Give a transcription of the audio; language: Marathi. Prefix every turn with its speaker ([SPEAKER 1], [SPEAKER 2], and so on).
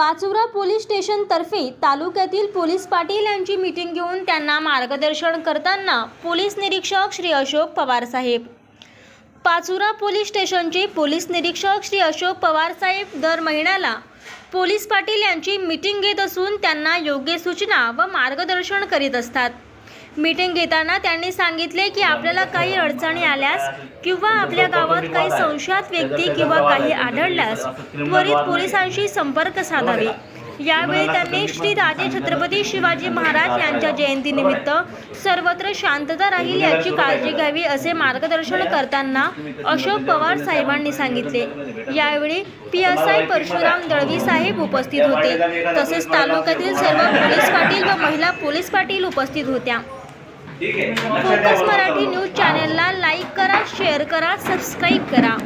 [SPEAKER 1] पाचुरा पोलीस स्टेशनतर्फे तालुक्यातील पोलीस पाटील यांची मीटिंग घेऊन त्यांना मार्गदर्शन करताना पोलीस निरीक्षक श्री अशोक पवार साहेब. पाचुरा पोलीस स्टेशनचे पोलीस निरीक्षक श्री अशोक पवार साहेब दर महिन्याला पोलीस पाटील यांची मीटिंग घेत असून त्यांना योग्य सूचना व मार्गदर्शन करीत असतात. मीटिंग घेताना त्यांनी सांगितले की आपल्याला काही अडचणी आल्यास किंवा आपल्या गावात काही संशयात व्यक्ती किंवा काही आढळल्यास त्वरित पोलिसांशी संपर्क साधावे. यावेळी त्यांनी श्री राजे छत्रपती शिवाजी महाराज यांच्या जयंतीनिमित्त सर्वत्र शांतता राहील याची काळजी घ्यावी असे मार्गदर्शन करताना अशोक पवार साहेबांनी सांगितले. यावेळी P S I Parshuram Dalvi साहेब उपस्थित होते. तसेच तालुक्यातील सर्व पोलीस पाटील व महिला पोलीस पाटील उपस्थित होत्या. फोकस मराठी न्यूज चॅनलला लाईक करा शेअर करा सबस्क्राईब करा.